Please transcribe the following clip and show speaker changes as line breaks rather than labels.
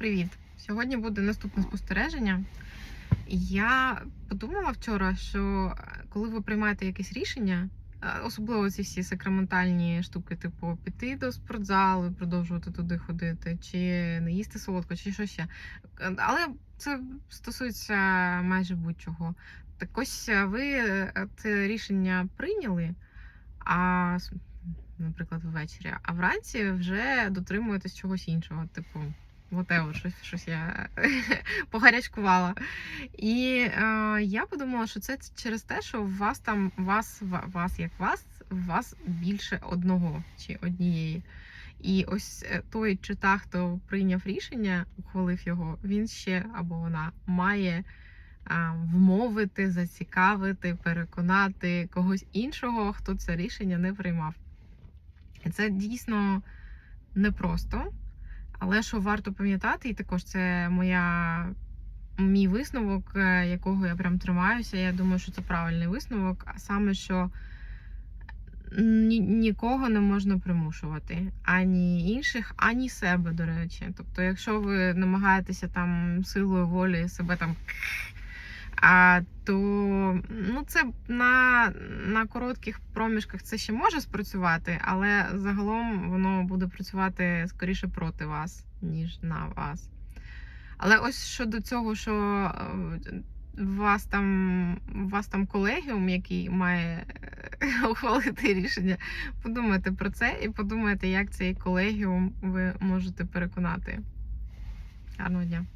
Привіт! Сьогодні буде наступне спостереження. Я подумала вчора, що е, коли ви приймаєте якесь рішення, е, особливо ці всі сакраментальні штуки, типу піти до спортзалу, і продовжувати туди ходити, чи не їсти солодко, чи що ще. Е, Але це стосується майже будь-чого. Так ось ви це рішення прийняли, а наприклад, ввечері, а вранці вже дотримуєтесь чогось іншого, типу. Whatever, щось, щось я погарячкувала. І е, я подумала, що це через те, що у вас там вас, вас як вас, у вас більше одного чи однієї. І ось е, той чи та, хто прийняв рішення, ухвалив його, він ще або вона має а, вмовити, зацікавити, переконати когось іншого, хто це рішення не приймав. І це дійсно непросто. Але що варто пам'ятати, і також це моя мій висновок, е, якого я прям тримаюся. Я думаю, що це правильний висновок, а саме, що ні, нікого не можна примушувати, ані інших, ані себе, до речі. Тобто, якщо ви намагаєтеся там силою волі себе там. А то ну це на, на коротких проміжках це ще може спрацювати, але загалом воно буде працювати скоріше проти вас, ніж на вас. Але ось щодо цього, що е, вас там, у вас там колегіум, який має е, ухвалити рішення, подумайте про це і подумайте, як цей колегіум ви можете переконати. Гарного дня!